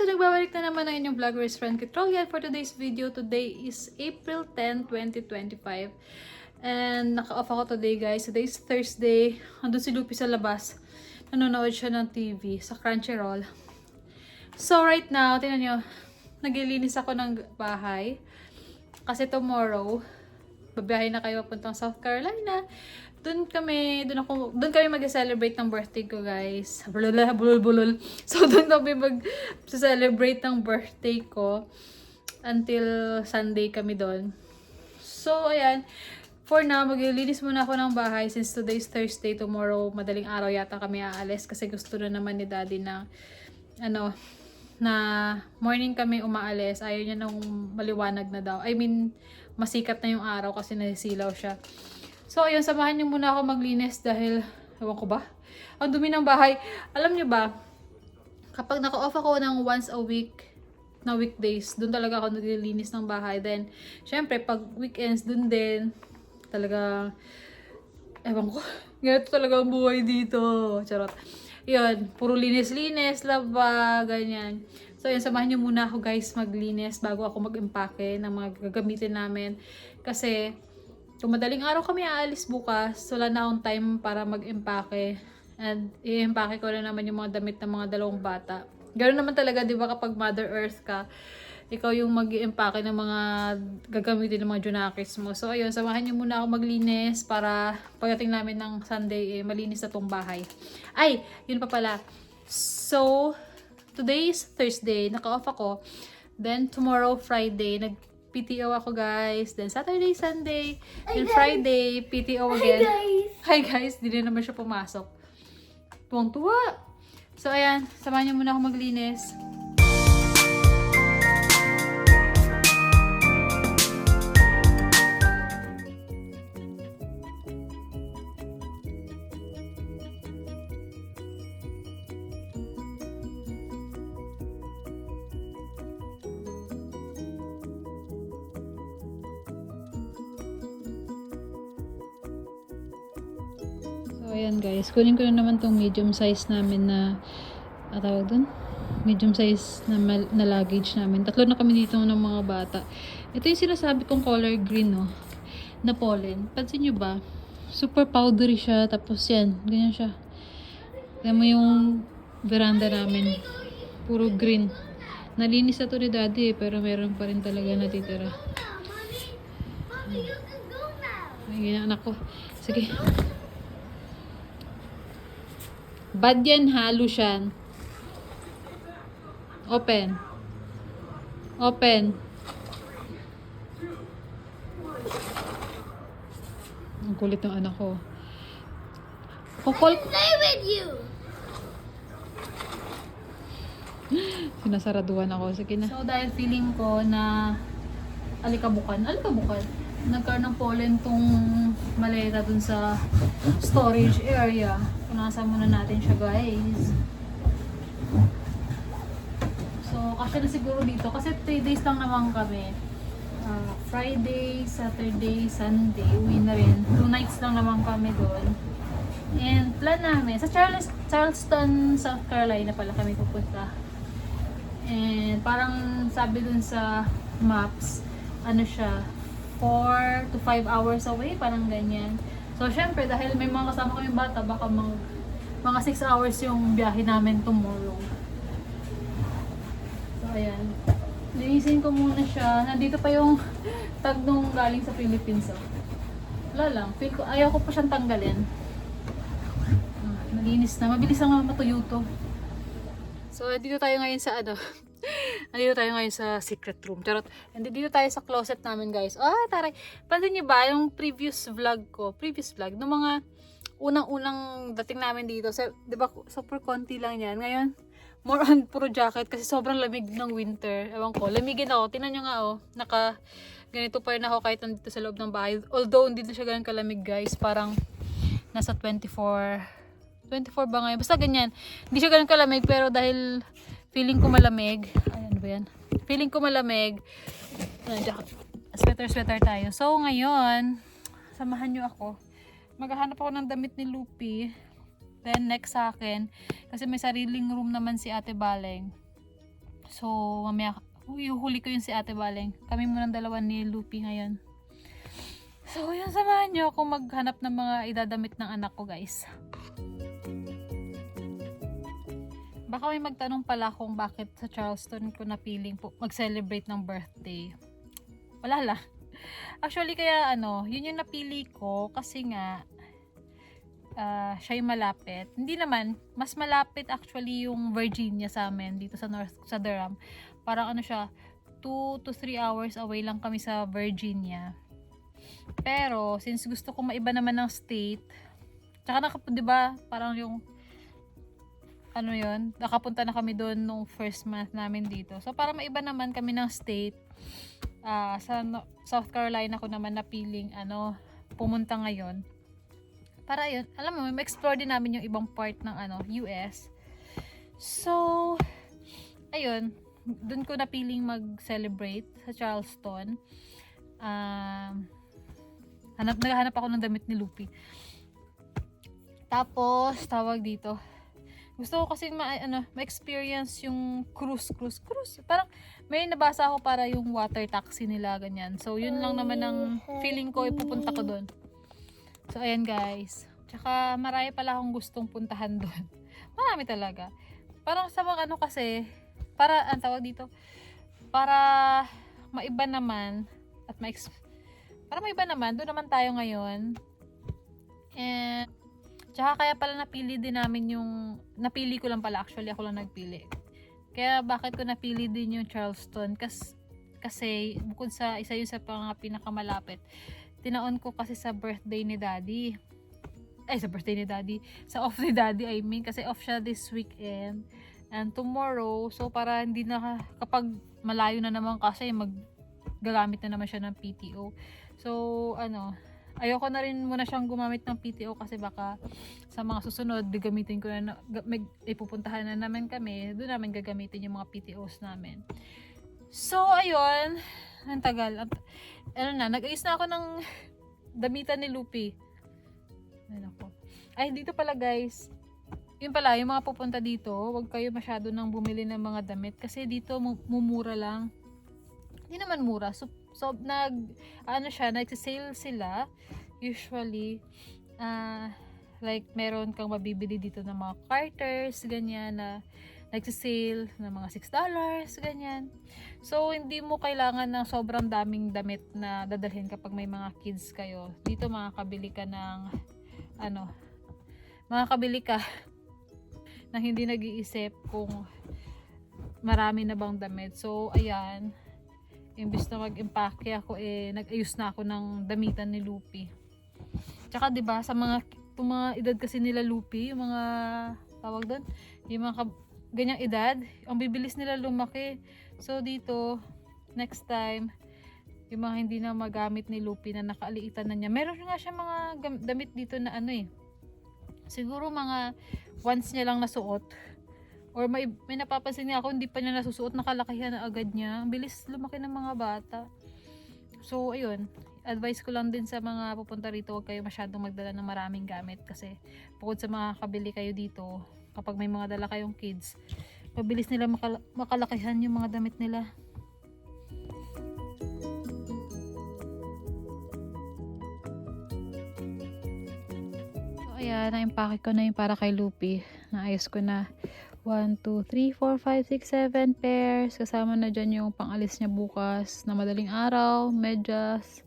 So, nagbabalik na naman ang inyong vlogger's friend Kitrolian for today's video. Today is April 10, 2025. And naka-off ako today guys. Today is Thursday. Andun si Lupi sa labas. Nanonood siya ng TV sa Crunchyroll. So, right now, tingnan nyo, naglilinis ako ng bahay. Kasi tomorrow, babiyahe na kayo papuntang South Carolina. Doon kami, doon ako, doon kami mag-celebrate ng birthday ko, guys. Bulula, bulul, bulul. So, doon kami mag-celebrate ng birthday ko until Sunday kami doon. So, ayan. For now, maglilinis muna ako ng bahay since today's Thursday. Tomorrow, madaling araw yata kami aalis kasi gusto na naman ni daddy na ano, na morning kami umaalis. Ayaw niya nung maliwanag na daw. I mean, masikat na yung araw kasi nasisilaw siya. So, ayun, samahan niyo muna ako maglinis dahil, ewan ko ba? Ang dumi ng bahay. Alam niyo ba, kapag naka-off ako ng once a week na weekdays, doon talaga ako naglilinis ng bahay. Then, syempre, pag weekends, doon din, talaga, ewan ko, ganito talaga ang buhay dito. Charot. Yun, puro linis-linis, laba, ganyan. So, yun, samahan niyo muna ako guys maglinis bago ako mag-impake ng mga gagamitin namin. Kasi, kung madaling araw kami aalis bukas, wala na akong time para mag-impake. And, i-impake ko na naman yung mga damit ng mga dalawang bata. Ganoon naman talaga, di ba, kapag Mother Earth ka, ikaw yung mag impake ng mga gagamitin ng mga junakis mo. So, ayun, samahan niyo muna ako maglinis para pagdating namin ng Sunday, eh, malinis na tong bahay. Ay, yun pa pala. So, today is Thursday, naka-off ako. Then, tomorrow, Friday, nag PTO ako guys. Then, Saturday, Sunday. Then, Friday, PTO again. guys! Hi guys, di na naman siya pumasok. Tuwang-tuwa. So, ayan, samahan niyo muna ako maglinis. So, ayan guys. Kunin ko na naman tong medium size namin na, ah, tawag dun? Medium size na, na luggage namin. Tatlo na kami dito ng mga bata. Ito yung sinasabi kong color green, no? Na pollen. Pansin nyo ba? Super powdery siya. Tapos yan. Ganyan siya. Tignan mo yung veranda namin. Puro green. Nalinis na to ni daddy eh, pero meron pa rin talaga natitira. Ay, anak ko. Sige. Bad yan, halo siya. Open. Open. Ang kulit ng anak ko. Kukol. Play with you! Sinasaraduhan ako. Sige na. So, dahil feeling ko na alikabukan. Alikabukan. Nagkaroon ng pollen tong maleta dun sa storage area. Punasan muna natin siya, guys. So, kasi na siguro dito. Kasi 3 days lang naman kami. Ah, Friday, Saturday, Sunday. Uwi na rin. 2 nights lang naman kami doon. And plan namin, sa Charles, Charleston, South Carolina pala kami pupunta. And parang sabi dun sa maps, ano siya, 4 to 5 hours away, parang ganyan. So, syempre, dahil may mga kasama kami bata, baka mga, mga 6 hours yung biyahe namin tomorrow. So, ayan. Linisin ko muna siya. Nandito pa yung tag nung galing sa Philippines. Oh. Wala lang. Feel ko, ayaw ko pa siyang tanggalin. Ah, Malinis na. Mabilis naman matuyo to. So, dito tayo ngayon sa ano. Nandito tayo ngayon sa secret room. Charot. And dito tayo sa closet namin, guys. Ah, taray. Pansin niyo ba yung previous vlog ko? Previous vlog. Nung mga unang-unang dating namin dito. Sa, di ba, super konti lang yan. Ngayon, more on puro jacket kasi sobrang lamig ng winter. Ewan ko. Lamigin ako. Tinan nyo nga, oh. Naka, ganito pa rin ako kahit nandito sa loob ng bahay. Although, hindi na siya ganun kalamig, guys. Parang, nasa 24 24 ba ngayon? Basta ganyan. Hindi siya ganun kalamig pero dahil feeling ko malamig. Ay, ano ba yan? Feeling ko malamig. Sweater-sweater tayo. So, ngayon, samahan nyo ako. Maghahanap ako ng damit ni Lupi. Then, next sa akin. Kasi may sariling room naman si Ate Baleng. So, mamaya, uhuli ko yun si Ate Baleng. Kami muna dalawa ni Lupi ngayon. So, yun, samahan nyo ako maghanap ng mga idadamit ng anak ko, guys. Baka may magtanong pala kung bakit sa Charleston ko napiling po mag-celebrate ng birthday. Wala lang. Actually, kaya ano, yun yung napili ko kasi nga ah, siya yung malapit. Hindi naman, mas malapit actually yung Virginia sa amin dito sa North sa Durham. Parang ano siya, 2 to 3 hours away lang kami sa Virginia. Pero since gusto ko maiba naman ng state, tsaka nakap 'di ba, parang yung ano yon nakapunta na kami doon nung first month namin dito. So, para maiba naman kami ng state, ah, sa no- South Carolina ko naman napiling, ano, pumunta ngayon. Para yun, alam mo, ma-explore din namin yung ibang part ng, ano, US. So, ayun, doon ko napiling mag-celebrate sa Charleston. Um, hanap, naghahanap ako ng damit ni Lupi. Tapos, tawag dito, gusto ko kasi ma, ano, ma-experience yung cruise, cruise, cruise. Parang may nabasa ako para yung water taxi nila, ganyan. So, yun lang naman ang feeling ko, ipupunta ko doon. So, ayan guys. Tsaka, marami pala akong gustong puntahan doon. Marami talaga. Parang sa mga ano kasi, para, ang tawag dito, para maiba naman, at ma para maiba naman, doon naman tayo ngayon. And, Tsaka kaya pala napili din namin yung, napili ko lang pala actually, ako lang nagpili. Kaya bakit ko napili din yung Charleston? Kas, kasi bukod sa isa yun sa mga pinakamalapit, tinaon ko kasi sa birthday ni daddy. Ay, sa birthday ni daddy. Sa off ni daddy, I mean. Kasi off siya this weekend. And tomorrow, so para hindi na, kapag malayo na naman kasi, mag, gagamit na naman siya ng PTO. So, ano, ayoko na rin muna siyang gumamit ng PTO kasi baka sa mga susunod, gagamitin ko na, may, ipupuntahan na naman kami, doon namin gagamitin yung mga PTOs namin. So, ayun, ang tagal. Ang, ano na, nag-ayos na ako ng damitan ni Lupi. Ay, nako. Ay, dito pala guys, yun pala, yung mga pupunta dito, huwag kayo masyado nang bumili ng mga damit kasi dito mu- mumura lang. Hindi naman mura. So, so nag, ano siya, nagsisale sila. Usually, ah, like, meron kang mabibili dito ng mga carters, ganyan, na nagsisale ng mga $6, ganyan. So, hindi mo kailangan ng sobrang daming damit na dadalhin kapag may mga kids kayo. Dito makakabili ka ng, ano, makakabili ka na hindi nag-iisip kung marami na bang damit. So, ayan. Imbis na mag-empake ako, eh, nag-ayos na ako ng damitan ni Lupi. Tsaka, di ba sa mga, yung mga edad kasi nila Lupi, yung mga, tawag doon, yung mga ganyang edad, ang bibilis nila lumaki. So, dito, next time, yung mga hindi na magamit ni Lupi na nakaaliitan na niya. Meron nga siya mga damit dito na ano eh. Siguro mga once niya lang nasuot. Or may, may napapansin niya ako, hindi pa niya nasusuot, nakalakihan na agad niya. Ang bilis lumaki ng mga bata. So, ayun. Advice ko lang din sa mga pupunta rito, huwag kayo masyadong magdala ng maraming gamit. Kasi, bukod sa mga kabili kayo dito, kapag may mga dala kayong kids, mabilis nila makal- makalakihan yung mga damit nila. So, ayan, na-impake ko na yung para kay Lupi. Naayos ko na 1, 2, 3, 4, 5, 6, 7 pairs. Kasama na dyan yung pangalis niya bukas na madaling araw, medyas,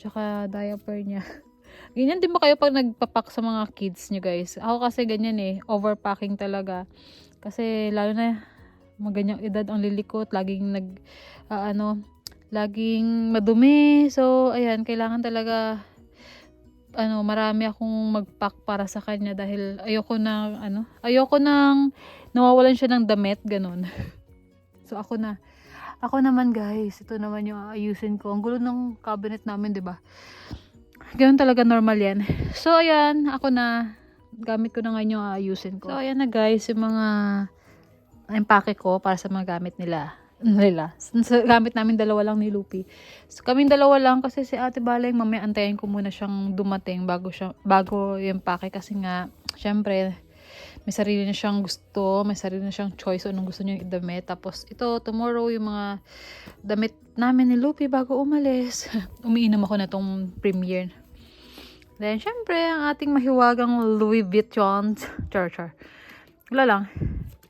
tsaka diaper niya. Ganyan din ba kayo pag nagpapak sa mga kids niyo guys? Ako kasi ganyan eh, overpacking talaga. Kasi lalo na maganyang edad ang lilikot, laging nag, ah, ano, laging madumi. So, ayan, kailangan talaga ano, marami akong mag-pack para sa kanya dahil ayoko na, ano, ayoko nang nawawalan siya ng damit, ganun. so, ako na. Ako naman, guys, ito naman yung ayusin ko. Ang gulo ng cabinet namin, 'di ba Ganun talaga normal yan. So, ayan, ako na. Gamit ko na ngayon yung ayusin ko. So, ayan na, guys, yung mga empake ko para sa mga gamit nila nila. Sa gamit namin dalawa lang ni Lupi. So, kaming dalawa lang kasi si Ate Baleng mamaya antayin ko muna siyang dumating bago siya bago yung pake kasi nga syempre may sarili na siyang gusto, may sarili na siyang choice anong gusto niya idamit. Tapos ito, tomorrow yung mga damit namin ni Lupi bago umalis. Umiinom ako na tong premiere. Then, syempre, ang ating mahiwagang Louis Vuitton. Char, char. Wala lang.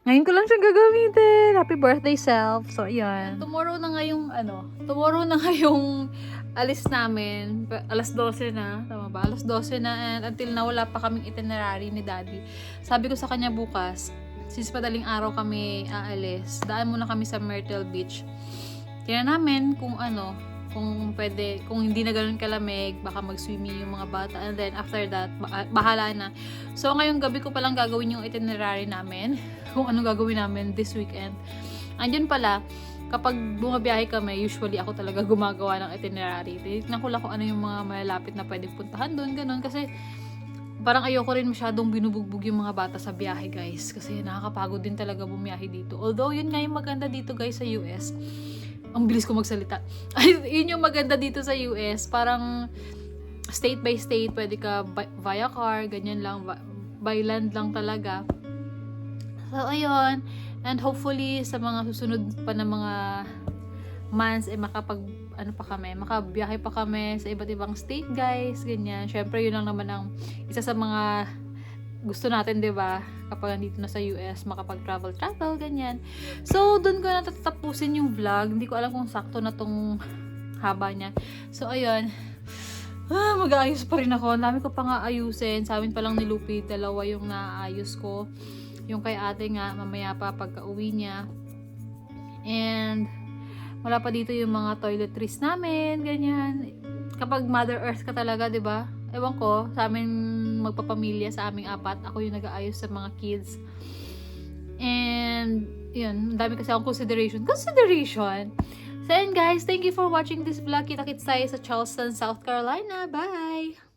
Ngayon ko lang siya gagamitin. Happy birthday, self. So, ayan. Tomorrow na nga yung, ano, tomorrow na nga yung alis namin. Alas 12 na. Tama ba? Alas 12 na. And until na wala pa kaming itinerary ni daddy. Sabi ko sa kanya bukas, since padaling araw kami aalis, daan muna kami sa Myrtle Beach. Tingnan namin kung ano, kung pwede, kung hindi na ganun kalamig, baka mag-swimming yung mga bata. And then, after that, ba- bahala na. So, ngayong gabi ko palang gagawin yung itinerary namin. Kung anong gagawin namin this weekend. Andyan pala, kapag bumabiyahe kami, usually ako talaga gumagawa ng itinerary. Tinignan ko lang kung ano yung mga malalapit na pwedeng puntahan doon, ganun. Kasi, parang ayoko rin masyadong binubugbog yung mga bata sa biyahe, guys. Kasi nakakapagod din talaga bumiyahe dito. Although, yun nga yung maganda dito, guys, sa US. Ang bilis ko magsalita. Yun yung maganda dito sa US. Parang, state by state, pwede ka via car, ganyan lang, by land lang talaga. So, ayun. And hopefully, sa mga susunod pa na mga months, eh, makapag, ano pa kami, makabiyahe pa kami sa iba't ibang state, guys, ganyan. Syempre, yun lang naman ang isa sa mga gusto natin, 'di ba? Kapag nandito na sa US, makapag-travel travel ganyan. So, doon ko na tatapusin yung vlog. Hindi ko alam kung sakto na tong haba niya. So, ayun. Ah, mag-aayos pa rin ako. Ang dami ko pa nga ayusin. Sa amin pa lang ni Lupi, dalawa yung naayos ko. Yung kay ate nga, mamaya pa pagka uwi niya. And, wala pa dito yung mga toiletries namin, ganyan. Kapag Mother Earth ka talaga, di ba? Ewan ko, sa amin magpapamilya, sa aming apat, ako yung nag-aayos sa mga kids. And, yun, dami kasi akong consideration. Consideration! So, guys, thank you for watching this vlog. Kita-kits tayo sa Charleston, South Carolina. Bye!